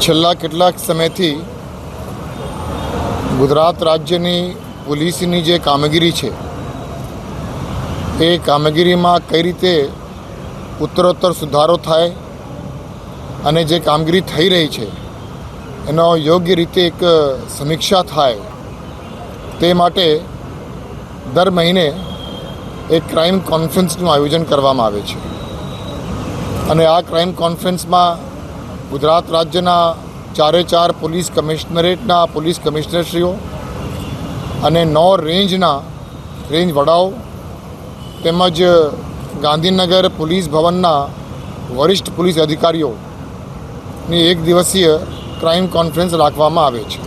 છેલ્લા કેટલાક સમયથી ગુજરાત રાજ્યની પોલીસની જે કામગીરી છે એ કામગીરીમાં કઈ રીતે ઉત્તરોત્તર સુધારો થાય અને જે કામગીરી થઈ રહી છે, એનો યોગ્ય રીતે એક સમીક્ષા થાય, તે માટે દર મહિને એક ક્રાઇમ કોન્ફરન્સનું આયોજન કરવામાં આવે છે. અને આ ક્રાઇમ કોન્ફરન્સમાં ગુજરાત રાજ્યના ચારે ચાર પોલીસ કમિશનરેટના પોલીસ કમિશનરશ્રીઓ અને નો રેન્જના રેન્જ વડાઓ તેમજ ગાંધીનગર પોલીસ ભવનના વરિષ્ઠ પોલીસ અધિકારીઓની એક દિવસીય ક્રાઇમ કોન્ફરન્સ રાખવામાં આવે છે.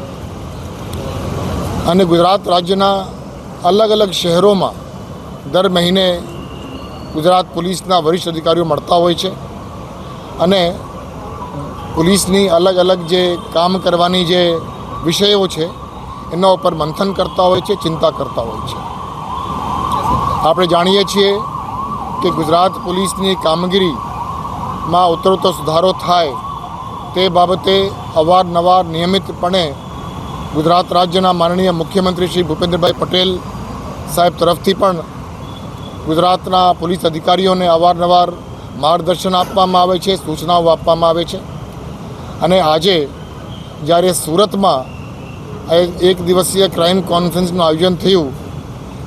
અને ગુજરાત રાજ્યના અલગ અલગ શહેરોમાં દર મહિને ગુજરાત પોલીસના વરિષ્ઠ અધિકારીઓ મળતા હોય છે. અને પોલીસની અલગ અલગ જે કામ કરવાની જે વિષયો છે, એના ઉપર મંથન કરતા હોય છે, ચિંતા કરતા હોય છે. આપણે જાણીએ છીએ કે ગુજરાત પોલીસની કામગીરીમાં ઉતરતો સુધારો થાય તે બાબતે અવારનવાર નિયમિતપણે ગુજરાત રાજ્યના માનનીય મુખ્યમંત્રી શ્રી ભૂપેન્દ્રભાઈ પટેલ સાહેબ તરફથી પણ ગુજરાતના પોલીસ અધિકારીઓને અવારનવાર માર્ગદર્શન આપવામાં આવે છે, સૂચનાઓ આપવામાં આવે છે. અને આજે જ્યારે સુરતમાં એક દિવસીય ક્રાઇમ કોન્ફરન્સનું આયોજન થયું,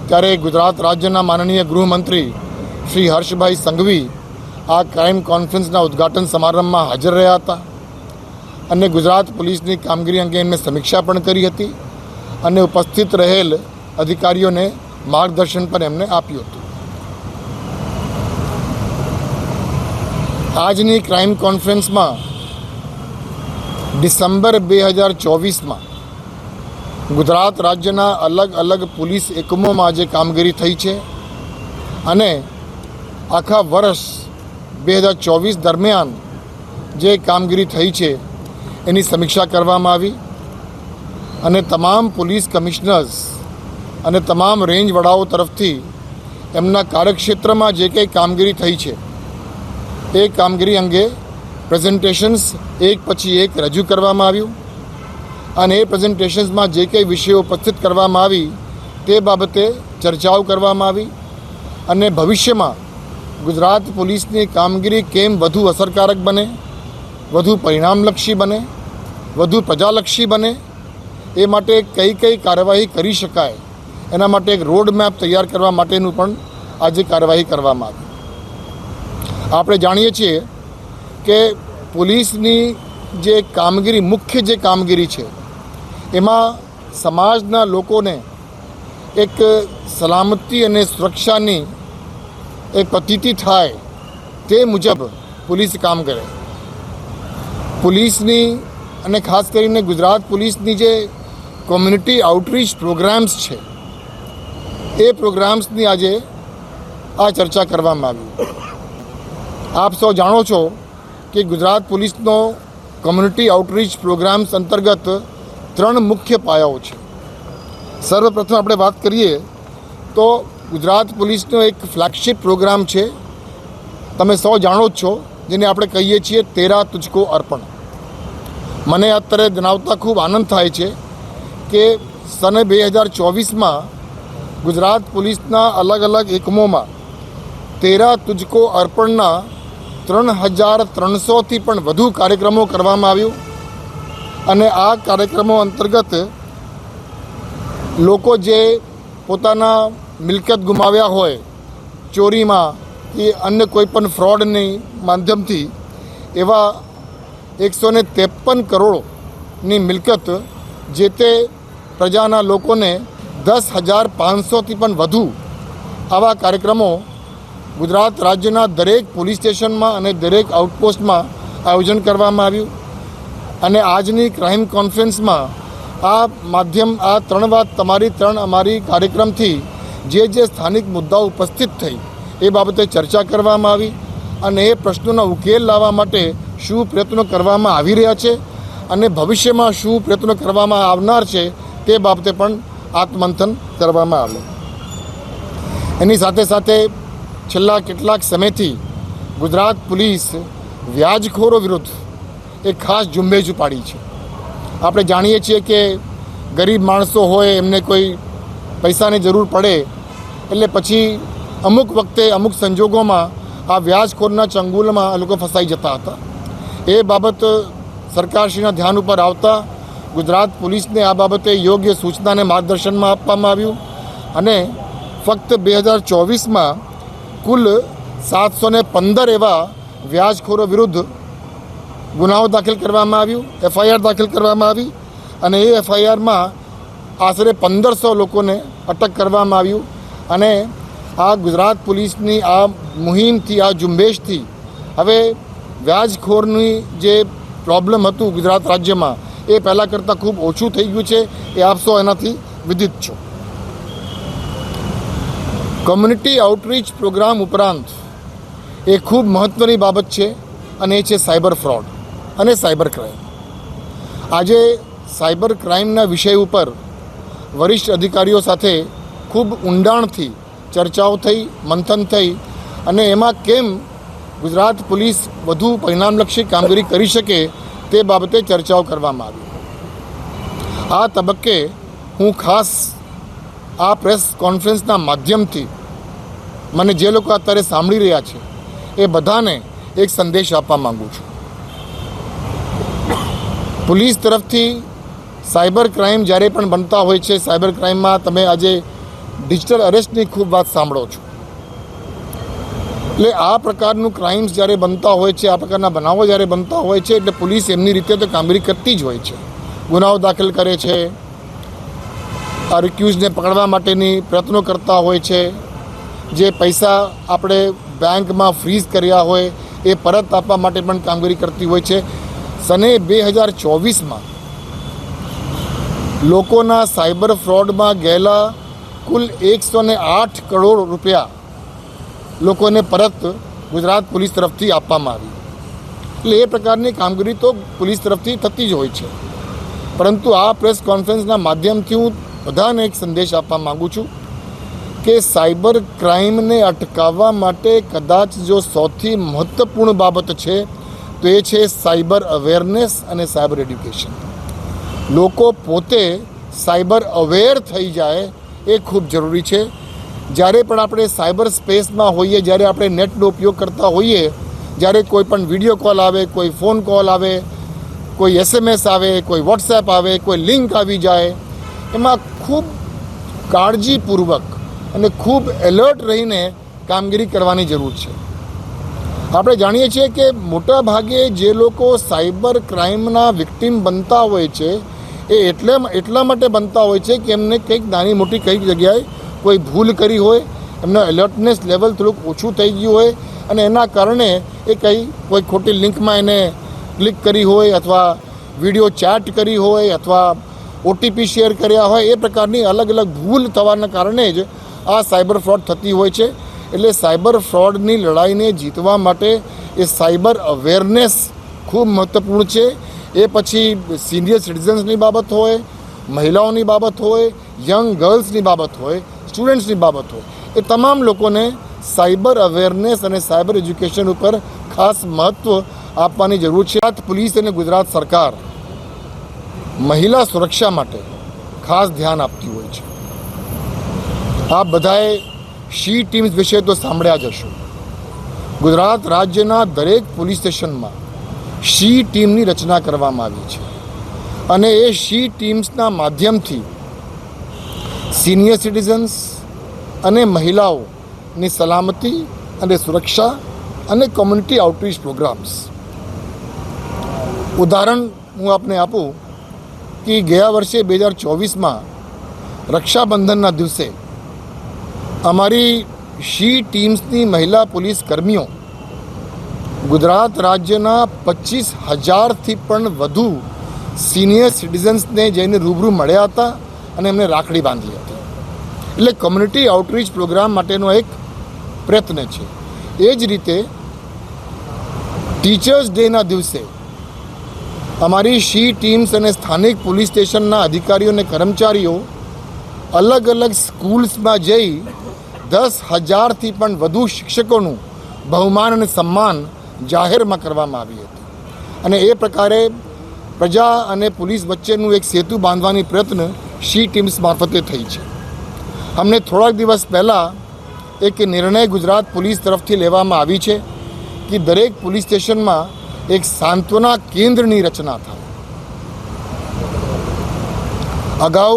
ત્યારે ગુજરાત રાજ્યના માનનીય ગૃહમંત્રી શ્રી હર્ષભાઈ સંઘવી આ ક્રાઇમ કોન્ફરન્સના ઉદ્ઘાટન સમારંભમાં હાજર રહ્યા હતા અને ગુજરાત પોલીસની કામગીરી અંગે એમને સમીક્ષા પણ કરી હતી અને ઉપસ્થિત રહેલ અધિકારીઓને માર્ગદર્શન પણ એમને આપ્યું હતું. આજની ક્રાઇમ કોન્ફરન્સમાં ડિસેમ્બર બે હજાર ચોવીસમાં ગુજરાત રાજ્યના અલગ અલગ પોલીસ એકમોમાં જે કામગીરી થઈ છે અને આખા વર્ષ બે હજાર ચોવીસ દરમિયાન જે કામગીરી થઈ છે એની સમીક્ષા કરવામાં આવી અને તમામ પોલીસ કમિશનર્સ અને તમામ રેન્જ વડાઓ તરફથી એમના કાર્યક્ષેત્રમાં જે કંઈ કામગીરી થઈ છે એ કામગીરી અંગે પ્રેઝન્ટેશન્સ એક પછી એક રજૂ કરવામાં આવ્યું અને એ પ્રેઝન્ટેશન્સમાં જે કંઈ વિષયો ઉપસ્થિત કરવામાં આવી તે બાબતે ચર્ચાઓ કરવામાં આવી અને ભવિષ્યમાં ગુજરાત પોલીસની કામગીરી કેમ વધુ અસરકારક બને, વધુ પરિણામલક્ષી બને, વધુ પ્રજાલક્ષી બને, એ માટે કઈ કઈ કાર્યવાહી કરી શકાય, એના માટે એક રોડ મેપ તૈયાર કરવા માટેનું પણ આજે કાર્યવાહી કરવામાં આવી. આપણે જાણીએ છીએ કે પોલીસની જે કામગીરી, મુખ્ય જે કામગીરી છે, એમાં સમાજના લોકોને એક સલામતી અને સુરક્ષાની એક પ્રતીતિ થાય તે મુજબ પોલીસ કામ કરે. પોલીસની અને ખાસ કરીને ગુજરાત પોલીસની જે કોમ્યુનિટી આઉટરીચ પ્રોગ્રામ્સ છે, એ પ્રોગ્રામ્સની આજે આ ચર્ચા કરવામાં આવી. આપ સૌ જાણો છો કે ગુજરાત પોલીસનો કોમ્યુનિટી આઉટરીચ પ્રોગ્રામ્સ અંતર્ગત ત્રણ મુખ્ય પાયાઓ છે. સર્વપ્રથમ આપણે વાત કરીએ તો ગુજરાત પોલીસનો એક ફ્લેગશિપ પ્રોગ્રામ છે. તમે સૌ જાણો જ છો, જેને આપણે કહીએ છીએ તેરા તુજકો અર્પણ. મને અત્યારે જણાવતા ખૂબ આનંદ થાય છે કે સને બે હજાર ચોવીસમાં ગુજરાત પોલીસના અલગ અલગ એકમોમાં તેરા તુજકો અર્પણના ત્રણ હજાર ત્રણસોથી પણ વધુ કાર્યક્રમો કરવામાં આવ્યું. અને આ કાર્યક્રમો અંતર્ગત લોકો જે પોતાના મિલકત ગુમાવ્યા હોય ચોરીમાં કે અન્ય કોઈ પણ ફ્રોડની માધ્યમથી એવા એકસો ને ત્રેપન કરોડની મિલકત જે તે પ્રજાના લોકોને દસ હજાર પાંચસોથી પણ વધુ આવા કાર્યક્રમો ગુજરાત રાજ્યના દરેક પોલીસ સ્ટેશનમાં અને દરેક આઉટપોસ્ટમાં આયોજન કરવામાં આવ્યું. અને આજની ક્રાઇમ કોન્ફરન્સમાં આ માધ્યમ, આ ત્રણ વાત, તમારી ત્રણ અમારી કાર્યક્રમથી જે જે સ્થાનિક મુદ્દાઓ ઉપસ્થિત થઈ, એ બાબતે ચર્ચા કરવામાં આવી અને એ પ્રશ્નોના ઉકેલ લાવવા માટે શું પ્રયત્નો કરવામાં આવી રહ્યા છે અને ભવિષ્યમાં શું પ્રયત્નો કરવામાં આવનાર છે, તે બાબતે પણ આત્મંથન કરવામાં આવ્યું એની સાથે સાથે છેલ્લા કેટલાક સમયથી ગુજરાત પોલીસ વ્યાજખોરો વિરુદ્ધ એક ખાસ ઝુંબેશ ઉપાડી છે. આપણે જાણીએ છીએ કે ગરીબ માણસો હોય, એમને કોઈ પૈસાની જરૂર પડે, એટલે પછી અમુક વખતે અમુક સંજોગોમાં આ વ્યાજખોરના ચંગુલમાં આ લોકો ફસાઈ જતા હતા. એ બાબત સરકારશ્રીના ધ્યાન ઉપર આવતા ગુજરાત પોલીસને આ બાબતે યોગ્ય સૂચનાને માર્ગદર્શનમાં આપવામાં આવ્યું અને ફક્ત બે હજાર ચોવીસમાં કુલ સાતસો પંદર એવા વ્યાજખોરો વિરુદ્ધ ગુનાઓ દાખલ કરવામાં આવ્યું, એફઆઈઆર દાખલ કરવામાં આવી અને એ એફઆઈઆરમાં આશરે પંદરસો લોકોને અટક કરવામાં આવ્યું અને આ ગુજરાત પોલીસની આ મુહિમથી, આ ઝુંબેશથી હવે વ્યાજખોરની જે પ્રોબ્લેમ હતું ગુજરાત રાજ્યમાં, એ પહેલાં કરતાં ખૂબ ઓછું થઈ ગયું છે. એ આપ સૌ એનાથી વિદિત છો. કોમ્યુનિટી આઉટરીચ પ્રોગ્રામ ઉપરાંત એ ખૂબ મહત્ત્વની બાબત છે અને એ છે સાયબર ફ્રોડ અને સાયબર ક્રાઇમ. આજે સાયબર ક્રાઇમના વિષય ઉપર વરિષ્ઠ અધિકારીઓ સાથે ખૂબ ઊંડાણથી ચર્ચાઓ થઈ, મંથન થઈ અને એમાં કેમ ગુજરાત પોલીસ વધુ પરિણામલક્ષી કામગીરી કરી શકે તે બાબતે ચર્ચાઓ કરવામાં આવી. આ તબક્કે હું ખાસ આ પ્રેસ કોન્ફરન્સના માધ્યમથી મને જે લોકો અત્યારે સાંભળી રહ્યા છે, એ બધાને એક સંદેશ આપવા માંગુ છું. પોલીસ તરફથી સાયબર ક્રાઇમ જ્યારે પણ બનતા હોય છે, સાયબર ક્રાઇમમાં તમે આજે ડિજિટલ અરેસ્ટની ખૂબ વાત સાંભળો છો. એટલે આ પ્રકારનું ક્રાઇમ્સ જ્યારે બનતા હોય છે, આ પ્રકારના બનાવો જ્યારે બનતા હોય છે, એટલે પોલીસ એમની રીતે તો કામગીરી કરતી જ હોય છે. ગુનાઓ દાખલ કરે છે, આ રિક્યુઝને પકડવા માટેની પ્રયત્નો કરતા હોય છે જે પૈસા આપણે બેંકમાં ફ્રીઝ કર્યા હોય, એ પરત આપવા માટે પણ કામગીરી કરતી હોય છે. સને બે હજાર ચોવીસમાં લોકોના સાયબર ફ્રોડમાં ગયેલા કુલ એકસો ને આઠ કરોડ રૂપિયા લોકોને પરત ગુજરાત પોલીસ તરફથી આપવામાં આવી. એટલે એ પ્રકારની કામગીરી તો પોલીસ તરફથી થતી જ હોય છે. પરંતુ આ પ્રેસ કોન્ફરન્સના માધ્યમથી હું બધાને એક સંદેશ આપવા માગું છું. કે સાયબર ક્રાઇમને અટકાવવા માટે કદાચ જો સૌથી મહત્ત્વપૂર્ણ બાબત છે, તો એ છે સાયબર અવેરનેસ અને સાયબર એડ્યુકેશન. લોકો પોતે સાયબર અવેર થઈ જાય એ ખૂબ જરૂરી છે. જ્યારે પણ આપણે સાયબર સ્પેસમાં હોઈએ, જ્યારે આપણે નેટનો ઉપયોગ કરતા હોઈએ, જ્યારે કોઈ પણ વીડિયો કોલ આવે, કોઈ ફોન કોલ આવે, કોઈ એસએમએસ આવે, કોઈ વોટ્સએપ આવે, કોઈ લિંક આવી જાય, એમાં ખૂબ કાળજીપૂર્વક અને ખૂબ એલર્ટ રહીને કામગીરી કરવાની જરૂર છે. આપણે જાણીએ છીએ કે મોટા ભાગે જે લોકો સાયબર ક્રાઇમના વિક્ટીમ બનતા હોય છે, એ એટલે એટલા માટે બનતા હોય છે કે એમને કંઈક નાની મોટી કંઈક જગ્યાએ કોઈ ભૂલ કરી હોય, એમનો એલર્ટનેસ લેવલ થોડુંક ઓછું થઈ ગયું હોય અને એના કારણે એ કંઈ કોઈ ખોટી લિંકમાં એને ક્લિક કરી હોય અથવા વીડિયો ચેટ કરી હોય અથવા ઓટીપી શેર કર્યા હોય, એ પ્રકારની અલગ અલગ ભૂલ થવાના કારણે જ આ સાયબર ફ્રોડ થતી હોય છે એટલે સાયબર ફ્રોડની લડાઈને જીતવા માટે એ સાયબર અવેરનેસ ખૂબ મહત્ત્વપૂર્ણ છે. એ પછી સિનિયર સિટીઝન્સની બાબત હોય, મહિલાઓની બાબત હોય, યંગ ગર્લ્સની બાબત હોય, સ્ટુડન્ટ્સની બાબત હોય, એ તમામ લોકોને સાયબર અવેરનેસ અને સાયબર એજ્યુકેશન ઉપર ખાસ મહત્ત્વ આપવાની જરૂર છે. ગુજરાત પોલીસ અને ગુજરાત સરકાર મહિલા સુરક્ષા માટે ખાસ ધ્યાન આપતી હોય છે. આ બધાએ શી ટીમ્સ વિશે તો સાંભળ્યા જ હશો. ગુજરાત રાજ્યના દરેક પોલીસ સ્ટેશનમાં શી ટીમની રચના કરવામાં આવી છે અને એ શી ટીમ્સના માધ્યમથી સિનિયર સિટીઝન્સ અને મહિલાઓની સલામતી અને સુરક્ષા અને કોમ્યુનિટી આઉટરીચ પ્રોગ્રામ્સ. ઉદાહરણ હું આપને આપું કે ગયા વર્ષે બે હજાર ચોવીસમાં રક્ષાબંધનના દિવસે અમારી શી ટીમ્સની મહિલા પોલીસ કર્મીઓ ગુજરાત રાજ્યના પચીસ હજારથી પણ વધુ સિનિયર સિટીઝન્સને જઈને રૂબરૂ મળ્યા હતા અને એમને રાખડી બાંધી હતી. એટલે કમ્યુનિટી આઉટરીચ પ્રોગ્રામ માટેનો એક પ્રયત્ન છે. એ જ રીતે ટીચર્સ ડેના દિવસે અમારી શી ટીમ્સ અને સ્થાનિક પોલીસ સ્ટેશનના અધિકારીઓ અને કર્મચારીઓ અલગ અલગ સ્કૂલ્સમાં જઈ દસ હજારથી પણ વધુ શિક્ષકોનું બહુમાન અને સન્માન જાહેરમાં કરવામાં આવી હતી. અને એ પ્રકારે પ્રજા અને પોલીસ વચ્ચેનું એક સેતુ બાંધવાની પ્રયત્ન શી ટીમ્સ મારફતે થઈ છે. અમને થોડાક દિવસ પહેલાં એક નિર્ણય ગુજરાત પોલીસ તરફથી લેવામાં આવી છે કે દરેક પોલીસ સ્ટેશનમાં એક સાંત્વના કેન્દ્રની રચના થાય. અગાઉ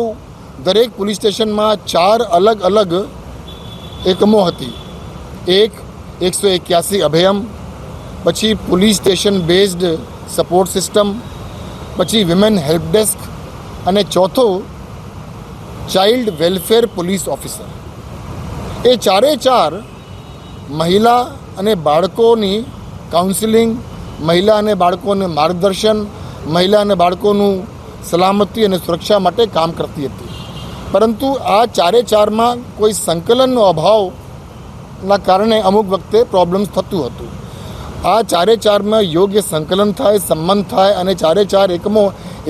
દરેક પોલીસ સ્ટેશનમાં ચાર અલગ અલગ એકમો હતી. એક એકસો એક્યાસી અભયમ, પછી police station based support system, પછી વિમેન હેલ્પ ડેસ્ક અને ચોથો ચાઇલ્ડ વેલફેર પોલીસ ઓફિસર. એ ચારે ચાર મહિલા અને બાળકોની કાઉન્સિલિંગ, મહિલા અને બાળકોને માર્ગદર્શન, મહિલા અને બાળકોનું સલામતી અને સુરક્ષા માટે કામ કરતી હતી. પરંતુ આ ચારે ચારમાં કોઈ સંકલનનો અભાવના કારણે અમુક વખતે પ્રોબ્લેમ્સ થતું હતું. આ ચારે ચારમાં યોગ્ય સંકલન થાય સંબંધ થાય અને ચારે ચાર એકમો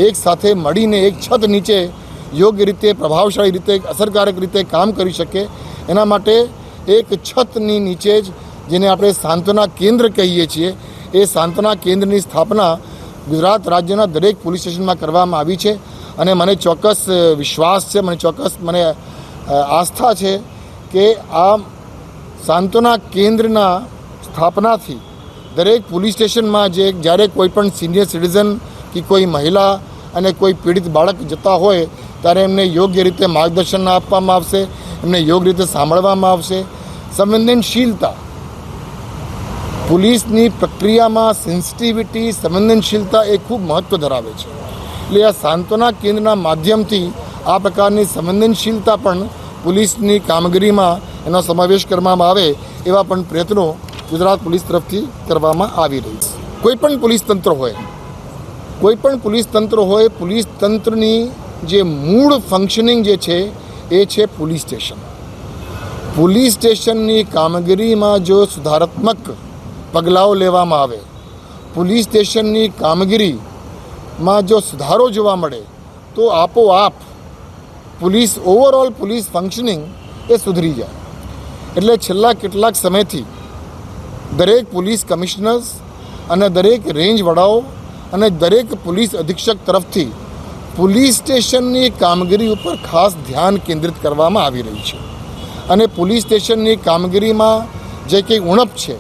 એક સાથે મળીને એક છત નીચે યોગ્ય રીતે પ્રભાવશાળી રીતે, અસરકારક રીતે કામ કરી શકે. એના માટે એક છતની નીચે જ જેને આપણે સાંત્વના કેન્દ્ર કહીએ છીએ, એ સાંત્વના કેન્દ્રની સ્થાપના ગુજરાત રાજ્યના દરેક પોલીસ સ્ટેશનમાં કરવામાં આવી છે. અને મને ચોક્કસ વિશ્વાસ છે, મને ચોક્કસ, મને આસ્થા છે કે આ સાંત્વના કેન્દ્રના સ્થાપનાથી દરેક પોલીસ સ્ટેશનમાં જે જ્યારે કોઈ પણ સિનિયર સિટીઝન કે કોઈ મહિલા અને કોઈ પીડિત બાળક જતા હોય, ત્યારે એમને યોગ્ય રીતે માર્ગદર્શન આપવામાં આવશે, એમને યોગ્ય રીતે સાંભળવામાં આવશે. સંવેદનશીલતા. પોલીસની પ્રક્રિયામાં સેન્સિટિવિટી સંવેદનશીલતા એ ખૂબ મહત્ત્વ ધરાવે છે. એટલે આ સાંત્વના કેન્દ્રના માધ્યમથી આ પ્રકારની સંવેદનશીલતા પણ પોલીસની કામગીરીમાં એનો સમાવેશ કરવામાં આવે એવા પણ પ્રયત્નો ગુજરાત પોલીસ તરફથી કરવામાં આવી રહી છે. કોઈ પણ પોલીસ તંત્ર હોય, કોઈ પણ પોલીસ તંત્ર હોય, પોલીસ તંત્રની જે મૂળ ફંક્શનિંગ જે છે, એ છે પોલીસ સ્ટેશન. પોલીસ સ્ટેશનની કામગીરીમાં જો સુધારાત્મક પગલાઓ લેવામાં આવે, પોલીસ સ્ટેશનની કામગીરીમાં જો સુધારો જોવા મળે, તો આપોઆપ પોલીસ ઓવરઓલ પોલીસ ફંક્શનિંગ એ સુધરી જાય. એટલે છેલ્લા કેટલાક સમયથી દરેક પોલીસ કમિશનર્સ અને દરેક રેન્જ વડાઓ અને દરેક પોલીસ અધિક્ષક તરફથી પોલીસ સ્ટેશનની કામગીરી ઉપર ખાસ ધ્યાન કેન્દ્રિત કરવામાં આવી રહી છે. અને પોલીસ સ્ટેશનની કામગીરીમાં જે કંઈ ઉણપ છે,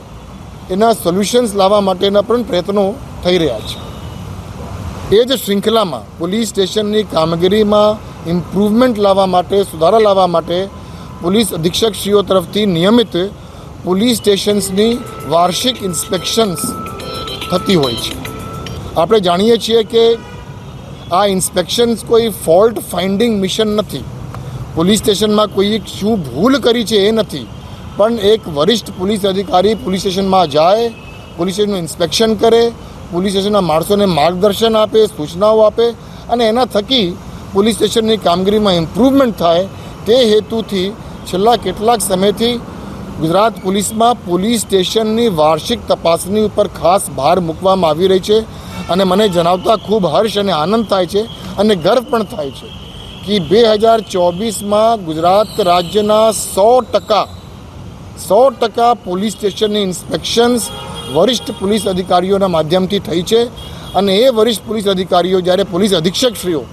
એના સોલ્યુશન્સ લાવવા માટેના પણ પ્રયત્નો થઈ રહ્યા છે. એ જ શૃંખલામાં પોલીસ સ્ટેશનની કામગીરીમાં ઇમ્પ્રુવમેન્ટ લાવવા માટે, સુધારા લાવવા માટે પોલીસ અધિક્ષકશ્રીઓ તરફથી નિયમિત પોલીસ સ્ટેશન્સની વાર્ષિક ઇન્સ્પેક્શન્સ થતી હોય છે. આપણે જાણીએ છીએ કે આ ઇન્સ્પેક્શન્સ કોઈ ફોલ્ટ ફાઇન્ડિંગ મિશન નથી. પોલીસ સ્ટેશનમાં કોઈ શું ભૂલ કરી છે એ નથી. પણ એક વરિષ્ઠ પોલીસ અધિકારી પોલીસ સ્ટેશનમાં જાય, પોલીસ સ્ટેશનનું ઇન્સ્પેક્શન કરે પોલીસ સ્ટેશનના માણસોને માર્ગદર્શન આપે, સૂચનાઓ આપે અને એના થકી પોલીસ સ્ટેશનની કામગીરીમાં ઇમ્પ્રુવમેન્ટ થાય તે હેતુથી છેલ્લા કેટલાક સમયથી ગુજરાત પોલીસમાં પોલીસ સ્ટેશનની વાર્ષિક તપાસની ઉપર ખાસ ભાર મૂકવામાં આવી રહી છે અને મને જણાવતા ખૂબ હર્ષ અને આનંદ થાય છે અને ગર્વ પણ થાય છે કે બે હજાર ચોવીસમાં ગુજરાત રાજ્યના સો ટકા સો ટકા પોલીસ સ્ટેશનની ઇન્સ્પેક્શન્સ વરિષ્ઠ પોલીસ અધિકારીઓના માધ્યમથી થઈ છે અને એ વરિષ્ઠ પોલીસ અધિકારીઓ જ્યારે પોલીસ અધિક્ષકશ્રીઓ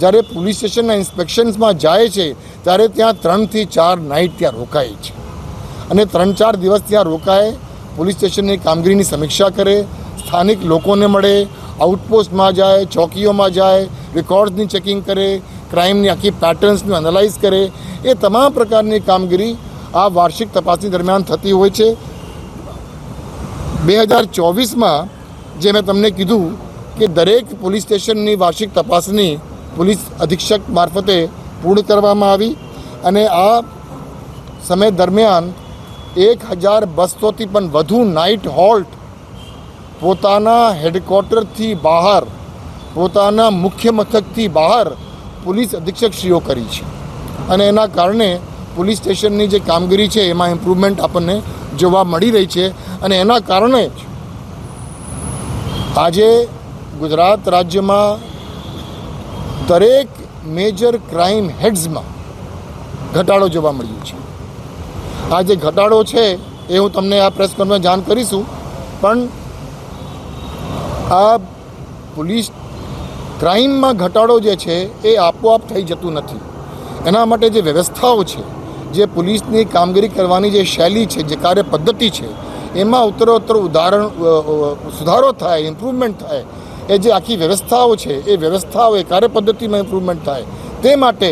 જ્યારે પોલીસ સ્ટેશનના ઇન્સ્પેક્શન્સમાં જાય છે, ત્યારે ત્યાં ત્રણથી ચાર નાઇટ ત્યાં રોકાય છે. અને ત્રણ ચાર દિવસ ત્યાં રોકાય, પોલીસ સ્ટેશનની કામગીરીની સમીક્ષા કરે, સ્થાનિક લોકોને મળે, આઉટપોસ્ટમાં જાય, ચોકીઓમાં જાય, રેકોર્ડ્સની ચેકિંગ કરે, ક્રાઇમની આખી પેટર્ન્સનું એનાલાઇઝ કરે, એ તમામ પ્રકારની કામગીરી આ વાર્ષિક તપાસણી દરમિયાન થતી હોય છે. બે હજાર ચોવીસમાં જે મેં તમને કીધું કે દરેક પોલીસ સ્ટેશનની વાર્ષિક તપાસની પોલીસ અધિક્ષક મારફતે પૂર્ણ કરવામાં આવી અને આ સમય દરમિયાન એક હજાર બસોથી પણ વધુ નાઇટ હોલ્ટ પોતાના હેડક્વાર્ટરથી બહાર, પોતાના મુખ્ય મથકથી બહાર પોલીસ અધિક્ષકશ્રીઓ કરી છે. અને એના કારણે પોલીસ સ્ટેશનની જે કામગીરી છે, એમાં ઇમ્પ્રુવમેન્ટ આપણને જોવા મળી રહી છે અને એના કારણે જ આજે ગુજરાત રાજ્યમાં દરેક મેજર ક્રાઇમ હેડ્સમાં ઘટાડો જોવા મળ્યો છે. આ જે ઘટાડો છે એ હું તમને આ પ્રેસ કોન્ફરન્સ જાણ કરીશું, પણ આ પોલીસ ક્રાઇમમાં ઘટાડો જે છે એ આપોઆપ થઈ જતું નથી. એના માટે જે વ્યવસ્થાઓ છે જે પોલીસની કામગીરી કરવાની જે શૈલી છે, જે કાર્ય પદ્ધતિ છે, એમાં ઉત્તરોત્તર ઉદાહરણ સુધારો થાય ઇમ્પ્રુવમેન્ટ થાય, એ જે આખી વ્યવસ્થાઓ છે, એ વ્યવસ્થાઓ, એ કાર્ય પદ્ધતિમાં ઇમ્પ્રુવમેન્ટ થાય, તે માટે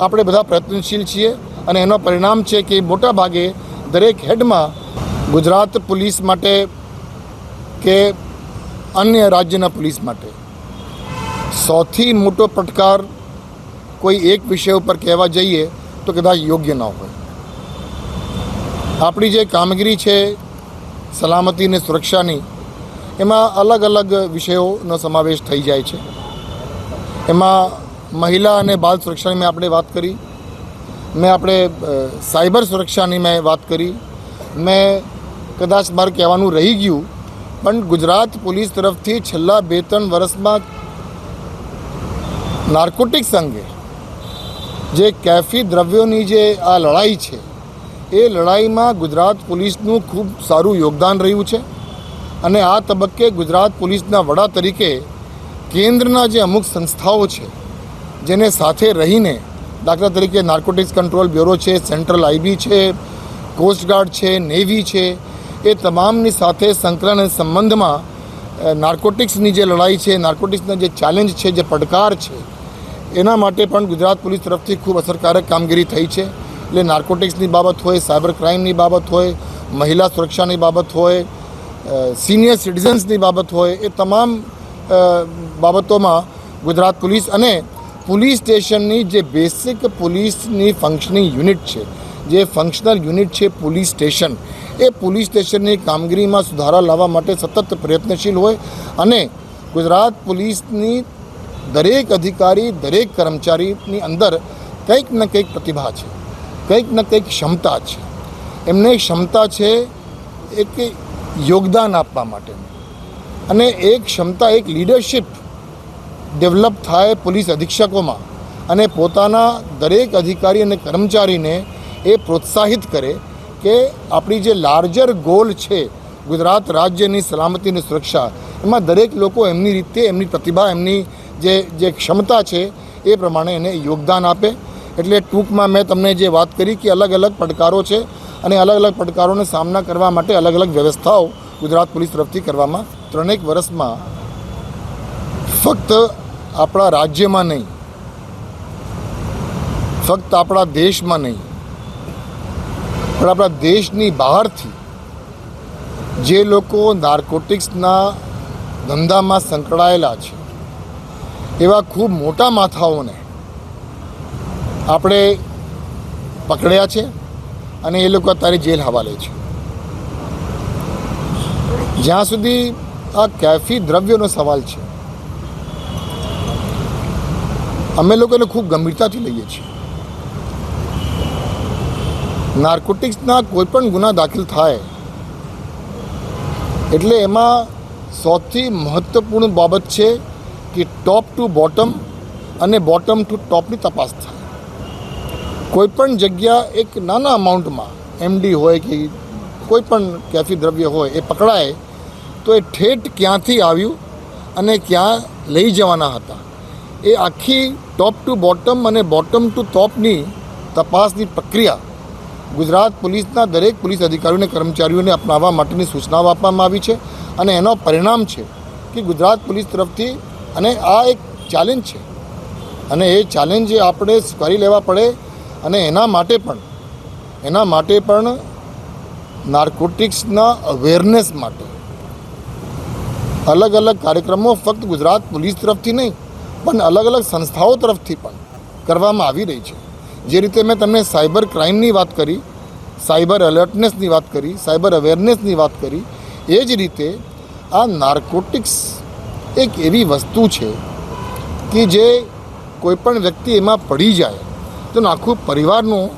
આપણે બધા પ્રયત્નશીલ છીએ અને એનો પરિણામ છે કે મોટા ભાગે દરેક હેડમાં ગુજરાત પોલીસ માટે કે અન્ય રાજ્યના પોલીસ માટે સૌથી મોટો પડકાર કોઈ એક વિષય ઉપર કહેવા જઈએ તો કદાચ યોગ્ય ન હોય. આપણી જે કામગીરી છે, સલામતી અને સુરક્ષાની, એમાં અલગ અલગ વિષયોનો સમાવેશ થઈ જાય છે. એમાં મહિલા અને બાળ સુરક્ષાની મેં આપણે વાત કરી. મેં આપણે સાયબર સુરક્ષાની મેં વાત કરી. મેં કદાચ મારે કહેવાનું રહી ગયું, પણ ગુજરાત પોલીસ તરફથી છેલ્લા બે ત્રણ વર્ષમાં નાર્કોટિક્સ અંગે જે કેફી દ્રવ્યોની જે આ લડાઈ છે, એ લડાઈમાં ગુજરાત પોલીસનું ખૂબ સારું યોગદાન રહ્યું છે. અને આ તબક્કે ગુજરાત પોલીસના વડા તરીકે કેન્દ્રના જે અમુક સંસ્થાઓ છે, જેને સાથે રહીને દાખલા તરીકે નાર્કોટિક્સ કંટ્રોલ બ્યુરો છે, સેન્ટ્રલ આઈબી છે કોસ્ટગાર્ડ છે, નેવી છે, એ તમામની સાથે સંકલન સંબંધમાં નાર્કોટિક્સની જે લડાઈ છે, નાર્કોટિક્સના જે ચેલેન્જ છે, જે પડકાર છે એના માટે પણ ગુજરાત પોલીસ તરફથી ખૂબ અસરકારક કામગીરી થઈ છે. એટલે નાર્કોટિક્સની બાબત હોય સાયબર ક્રાઇમની બાબત હોય, મહિલા સુરક્ષાની બાબત હોય સિનિયર સિટીઝન્સની બાબત હોય, એ તમામ બાબતોમાં ગુજરાત પોલીસ અને પોલીસ સ્ટેશનની જે બેસિક પોલીસની ફંક્શનિંગ યુનિટ છે, જે ફંક્શનલ યુનિટ છે પોલીસ સ્ટેશન, એ પોલીસ સ્ટેશનની કામગીરીમાં સુધારા લાવવા માટે સતત પ્રયત્નશીલ હોય અને ગુજરાત પોલીસની દરેક અધિકારી, દરેક કર્મચારીની અંદર કંઈક ને કંઈક પ્રતિભા છે, કંઈક ને કંઈક ક્ષમતા છે. એમને ક્ષમતા છે એક યોગદાન આપવા માટે. અને એક ક્ષમતા, એક લીડરશિપ ડેવલપ થાય પોલીસ અધિક્ષકોમાં અને પોતાના દરેક અધિકારી અને કર્મચારીને એ પ્રોત્સાહિત કરે કે આપણી જે લાર્જર ગોલ છે ગુજરાત રાજ્યની સલામતી અને સુરક્ષા, એમાં દરેક લોકો એમની રીતે, એમની પ્રતિભા, એમની જે જે ક્ષમતા છે એ પ્રમાણે એને યોગદાન આપે. એટલે ટૂંકમાં મેં તમને જે વાત કરી કે અલગ અલગ પડકારો છે અને અલગ અલગ પડકારોને સામના કરવા માટે અલગ અલગ વ્યવસ્થાઓ ગુજરાત પોલીસ તરફથી કરવામાં ત્રણેક વર્ષમાં ફક્ત આપણા રાજ્યમાં નહીં, ફક્ત આપણા દેશમાં નહીં, પણ આપણા દેશની બહારથી જે લોકો નાર્કોટિક્સના ધંધામાં સંકળાયેલા છે એવા ખૂબ મોટા માથાઓને આપણે પકડ્યા છે અને એ લોકો અત્યારે જેલ હવાલે છે. જ્યાં સુધી આ કેફી દ્રવ્યોનો સવાલ છે, અમે લોકો એને ખૂબ ગંભીરતાથી લઈએ છીએ. નાર્કોટિક્સના કોઈ પણ ગુના દાખલ થાય એટલે એમાં સૌથી મહત્ત્વપૂર્ણ બાબત છે કે ટોપ ટુ બોટમ અને બોટમ ટુ ટોપની તપાસ થાય. કોઈ પણ જગ્યા એક નાના અમાઉન્ટમાં એમડી હોય કે કોઈ પણ કેફી દ્રવ્ય હોય એ પકડાય, તો એ ઠેઠ ક્યાંથી આવ્યું અને ક્યાં લઈ જવાના હતા? એ આખી ટોપ ટુ બોટમ અને બોટમ ટુ ટોપની તપાસની પ્રક્રિયા ગુજરાત પોલીસના દરેક પોલીસ અધિકારીઓને કર્મચારીઓને અપનાવવા માટેની સૂચનાઓ આપવામાં આવી છે અને એનો પરિણામ છે કે ગુજરાત પોલીસ તરફથી અને આ એક ચેલેન્જ છે. અને એ ચેલેન્જ આપણે સ્વીકારી લેવા પડે અને એના માટે પણ, એના માટે પણ નાર્કોટિક્સના અવેરનેસ માટે. અલગ અલગ કાર્યક્રમો ફક્ત ગુજરાત પોલીસ તરફથી નહીં, પણ અલગ અલગ સંસ્થાઓ તરફથી પણ કરવામાં આવી રહી છે. જે રીતે મેં તમને સાયબર ક્રાઇમની વાત કરી, સાયબર એલર્ટનેસની વાત કરી, સાયબર અવેરનેસની વાત કરી, એ જ રીતે આ નાર્કોટિક્સ એક એવી વસ્તુ છે કે જે કોઈપણ વ્યક્તિ એમાં પડી જાય, તો આખું પરિવારનું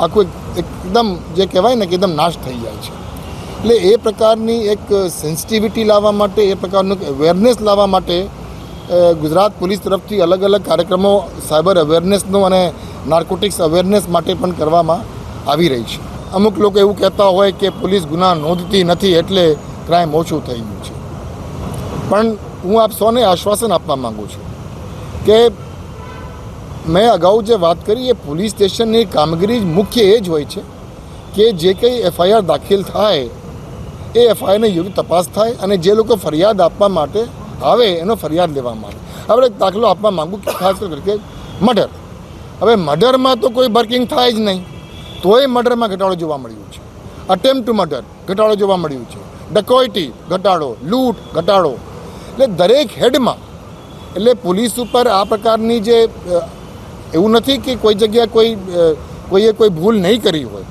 આખું એકદમ જે કહેવાય ને કે એકદમ નાશ થઈ જાય છે. એટલે એ પ્રકારની એક સેન્સિટિવિટી લાવવા માટે, એ પ્રકારનું અવેરનેસ લાવવા માટે ગુજરાત પોલીસ તરફથી અલગ અલગ કાર્યક્રમો સાયબર અવેરનેસનો અને નાર્કોટિક્સ અવેરનેસ માટે પણ કરવામાં આવી રહી છે. અમુક લોકો એવું કહેતા હોય કે પોલીસ ગુના નોંધતી નથી એટલે ક્રાઇમ ઓછું થઈ ગયું છે. પણ હું આપ સૌને આશ્વાસન આપવા માગું છું કે મેં અગાઉ જે વાત કરી એ પોલીસ સ્ટેશનની કામગીરી મુખ્ય એ જ હોય છે કે જે કંઈ એફઆઈઆર દાખલ થાય એ એફઆઈઆરની યોગ્ય તપાસ થાય અને જે લોકો ફરિયાદ આપવા માટે આવે એનો ફરિયાદ લેવામાં આવે આપણે એક દાખલો આપવા માગું કે ખાસ કરીને મર્ડર. હવે મર્ડરમાં તો કોઈ બર્કિંગ થાય જ નહીં. તોય મર્ડરમાં ઘટાડો જોવા મળ્યો છે. અટેમ્પ ટુ મર્ડર ઘટાડો જોવા મળ્યું છે. ડકોઇટી ઘટાડો. લૂંટ ઘટાડો. એટલે દરેક હેડમાં, એટલે પોલીસ ઉપર આ પ્રકારની જે એવું નથી કે કોઈ જગ્યા કોઈ કોઈએ કોઈ ભૂલ નહીં કરી હોય.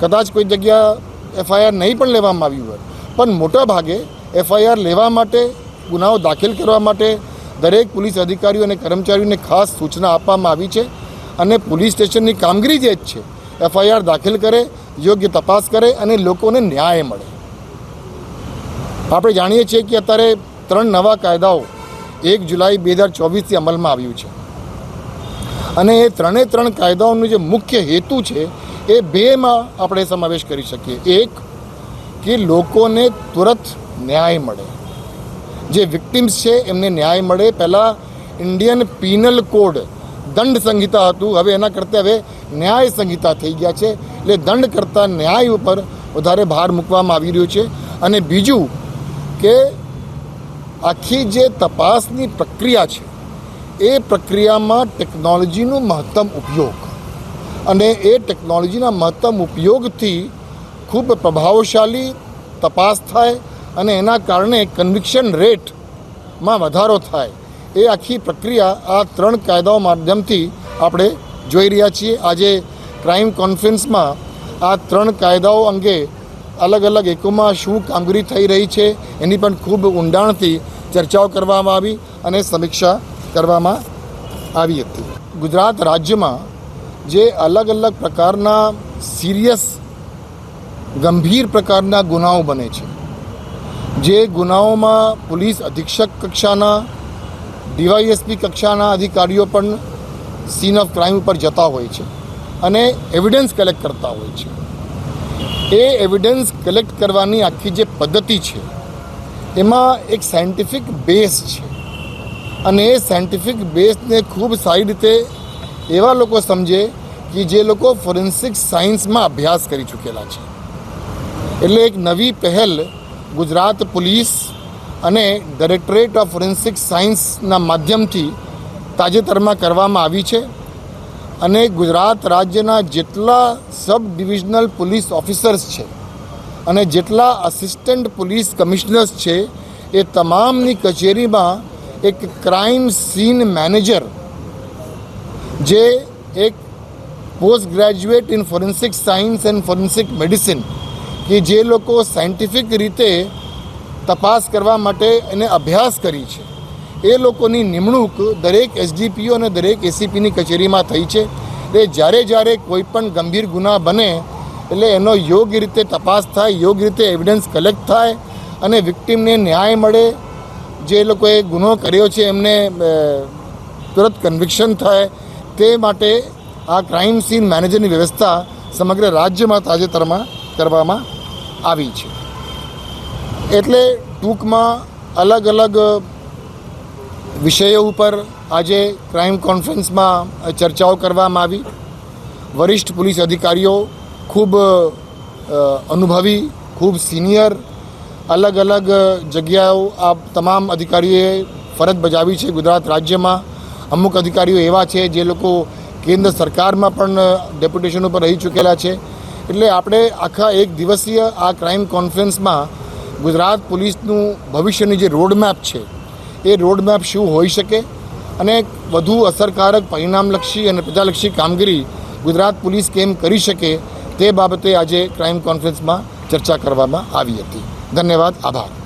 કદાચ કોઈ જગ્યા એફઆઈઆર નહીં પણ લેવામાં આવી હોય. પણ મોટા ભાગે એફઆઈઆર લેવા માટે, ગુનાઓ દાખલ કરવા માટે દરેક પોલીસ અધિકારીઓ અને કર્મચારીઓને ખાસ સૂચના આપવામાં આવી છે અને પોલીસ સ્ટેશનની કામગીરી જે જ છે, એફઆઈઆર દાખલ કરે, યોગ્ય તપાસ કરે અને લોકોને ન્યાય મળે. આપણે જાણીએ છીએ કે અત્યારે ત્રણ નવા કાયદાઓ એક જુલાઈ બે હજાર ચોવીસથી અમલમાં આવ્યું છે. અને એ ત્રણે ત્રણ કાયદાઓનો જે મુખ્ય હેતુ છે, એ બેમાં આપણે સમાવેશ કરી શકીએ. એક, કે લોકોને તુરંત ન્યાય મળે. જે વિક્ટિમ્સ છે, એમને ન્યાય મળે. પહેલાં ઇન્ડિયન પીનલ કોડ દંડ સંહિતા હતું. હવે એના કરતાં હવે ન્યાય સંહિતા થઈ ગયા છે. એટલે દંડ કરતાં ન્યાય ઉપર વધારે ભાર મૂકવામાં આવી રહ્યો છે. અને બીજું, કે આખી જે તપાસની પ્રક્રિયા છે, એ પ્રક્રિયામાં ટેકનોલોજીનો મહત્તમ ઉપયોગ. અને એ ટેકનોલોજીના મહત્તમ ઉપયોગથી ખૂબ પ્રભાવશાળી તપાસ થાય અને એના કારણે કન્વિક્શન રેટમાં વધારો થાય. એ આખી પ્રક્રિયા આ ત્રણ કાયદાઓ માધ્યમથી આપણે જોઈ રહ્યા છીએ. આજે ક્રાઇમ કોન્ફરન્સમાં આ ત્રણ કાયદાઓ અંગે અલગ અલગ એકમમાં શું કામગીરી થઈ રહી છે, એની પણ ખૂબ ઊંડાણથી ચર્ચાઓ કરવામાં આવી અને સમીક્ષા કરવામાં આવી હતી. ગુજરાત રાજ્યમાં જે અલગ અલગ પ્રકારના સિરિયસ ગંભીર પ્રકારના ગુનાઓ બને છે. જે ગુનાઓમાં પોલીસ અધિક્ષક કક્ષાના, ડીવાયએસપી કક્ષાના અધિકારીઓ પણ સીન ઓફ ક્રાઇમ ઉપર જતા હોય છે અને એવિડન્સ કલેક્ટ કરતા હોય છે. એ એવિડન્સ કલેક્ટ કરવાની આખી જે પદ્ધતિ છે એમાં એક સાયન્ટિફિક બેઝ છે. અને એ સાયન્ટિફિક બેઝને ખૂબ સારી રીતે એવા લોકો સમજે કે જે લોકો ફોરેન્સિક સાયન્સમાં અભ્યાસ કરી ચૂકેલા છે. એટલે એક નવી પહેલ ગુજરાત પોલીસ અને ડાયરેક્ટરેટ ઓફ ફોરેન્સિક સાયન્સના માધ્યમથી તાજેતરમાં કરવામાં આવી છે. અને ગુજરાત રાજ્યના જેટલા સબ ડિવિઝનલ પોલીસ ઓફિસર્સ છે અને જેટલા આસિસ્ટન્ટ પોલીસ કમિશનર્સ છે, એ તમામની કચેરીમાં એક ક્રાઇમ સીન મેનેજર જે એક post graduate in forensic science and forensic medicine કે જે લોકો સાયન્ટિફિક રીતે તપાસ કરવા માટે એને અભ્યાસ કરી છે. એ લોકોની નિમણૂક દરેક એસડીપીઓ અને દરેક એસીપીની કચેરીમાં થઈ છે. એ જ્યારે જ્યારે કોઈ પણ ગંભીર ગુના બને એટલે એનો યોગ્ય રીતે તપાસ થાય, યોગ્ય રીતે એવિડન્સ કલેક્ટ થાય અને વિક્ટીમને ન્યાય મળે. જે લોકોએ ગુનો કર્યો છે, એમને તુરંત કન્વિક્શન થાય. તે માટે આ ક્રાઇમ સીન મેનેજરની વ્યવસ્થા સમગ્ર રાજ્યમાં તાજેતરમાં કરવામાં આવી છે. એટલે ટૂંકમાં અલગ અલગ વિષયો ઉપર આજે ક્રાઇમ કોન્ફરન્સમાં ચર્ચાઓ કરવામાં આવી. વરિષ્ઠ પોલીસ અધિકારીઓ ખૂબ અનુભવી, ખૂબ સિનિયર અલગ અલગ જગ્યાઓ આ તમામ અધિકારીઓએ ફરજ બજાવી છે ગુજરાત રાજ્યમાં. અમુક અધિકારીઓ એવા છે જે લોકો કેન્દ્ર સરકારમાં પણ ડેપ્યુટેશન ઉપર રહી ચૂકેલા છે. એટલે આપણે આખા એક દિવસીય આ ક્રાઇમ કોન્ફરન્સમાં ગુજરાત પોલીસનું ભવિષ્યની જે રોડમેપ છે, એ રોડમેપ શું હોઈ શકે અને વધુ અસરકારક, પરિણામલક્ષી અને પ્રજાલક્ષી કામગીરી ગુજરાત પોલીસ કેમ કરી શકે તે બાબતે આજે ક્રાઇમ કોન્ફરન્સમાં ચર્ચા કરવામાં આવી હતી. ધન્યવાદ આભાર.